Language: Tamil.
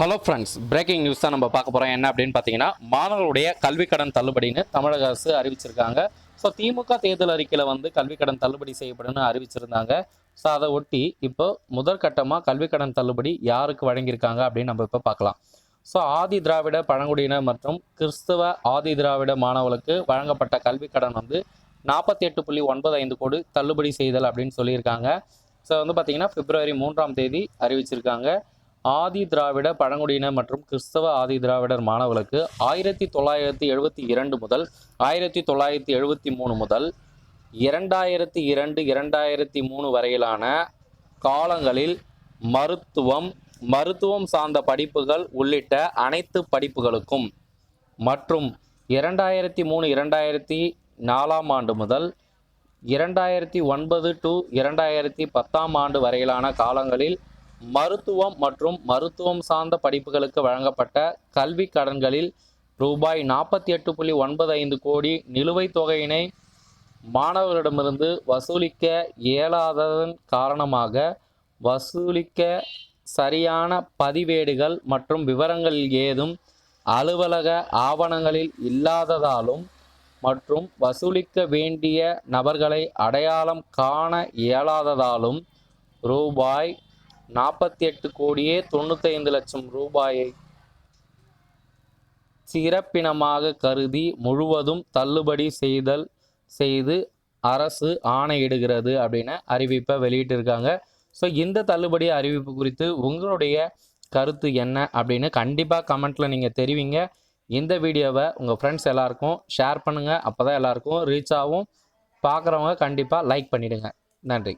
ஹலோ ஃப்ரெண்ட்ஸ் பிரேக்கிங் நியூஸ் தான் நம்ம பார்க்க போகிறோம் என்ன அப்படின்னு பார்த்தீங்கன்னா மாணவர்களுடைய கல்வி கடன் தள்ளுபடின்னு தமிழக அரசு அறிவிச்சிருக்காங்க. ஸோ திமுக தேர்தல் அறிக்கையில் வந்து கல்வி கடன் தள்ளுபடி செய்யப்படும்னு அறிவிச்சிருந்தாங்க. ஸோ அதை ஒட்டி இப்போ முதற்கட்டமாக கல்வி கடன் தள்ளுபடி யாருக்கு வழங்கியிருக்காங்க அப்படின்னு நம்ம இப்போ பார்க்கலாம். ஸோ ஆதி திராவிட பழங்குடியினர் மற்றும் கிறிஸ்தவ ஆதி திராவிட மாணவர்களுக்கு வழங்கப்பட்ட கல்வி கடன் வந்து நாற்பத்தி எட்டு புள்ளி ஒன்பது ஐந்து கோடி தள்ளுபடி செய்தல் அப்படின்னு சொல்லியிருக்காங்க. ஸோ வந்து பார்த்தீங்கன்னா பிப்ரவரி மூன்றாம் தேதி அறிவிச்சிருக்காங்க. ஆதி திராவிட பழங்குடியினர் மற்றும் கிறிஸ்தவ ஆதி திராவிடர் மாணவர்களுக்கு ஆயிரத்தி தொள்ளாயிரத்தி எழுபத்தி இரண்டு முதல் ஆயிரத்தி தொள்ளாயிரத்தி எழுபத்தி மூணு முதல் இரண்டாயிரத்தி இரண்டு இரண்டாயிரத்தி மூணு வரையிலான காலங்களில் மருத்துவம் மருத்துவம் சார்ந்த படிப்புகள் உள்ளிட்ட அனைத்து படிப்புகளுக்கும் மற்றும் இரண்டாயிரத்தி மூணு இரண்டாயிரத்தி நாலாம் ஆண்டு முதல் இரண்டாயிரத்தி ஒன்பது டு இரண்டாயிரத்தி பத்தாம் ஆண்டு வரையிலான காலங்களில் மருத்துவம் மற்றும் மருத்துவம் சார்ந்த படிப்புகளுக்கு வழங்கப்பட்ட கல்வி கடன்களில் ரூபாய் நாற்பத்தி எட்டு புள்ளி ஒன்பது ஐந்து கோடி நிலுவைத் தொகையினை மாணவர்களிடமிருந்து வசூலிக்க இயலாததன் காரணமாக வசூலிக்க சரியான பதிவேடுகள் மற்றும் விவரங்கள் ஏதும் அலுவலக ஆவணங்களில் இல்லாததாலும் மற்றும் வசூலிக்க வேண்டிய நபர்களை அடையாளம் காண இயலாததாலும் ரூபாய் நாற்பத்தி எட்டு கோடியே தொண்ணூத்தைந்து லட்சம் ரூபாயை சிறப்பினமாக கருதி முழுவதும் தள்ளுபடி செய்தல் செய்து அரசு ஆணையிடுகிறது அப்படின்னு அறிவிப்பை வெளியிட்டிருக்காங்க. ஸோ இந்த தள்ளுபடி அறிவிப்பு குறித்து உங்களுடைய கருத்து என்ன அப்படின்னு கண்டிப்பாக கமெண்ட்டில் நீங்கள் தெரிவிங்க. இந்த வீடியோவை உங்கள் ஃப்ரெண்ட்ஸ் எல்லாருக்கும் ஷேர் பண்ணுங்கள் அப்போ தான் எல்லாருக்கும் ரீச் ஆகும். பார்க்குறவங்க கண்டிப்பாக லைக் பண்ணிவிடுங்க நன்றி.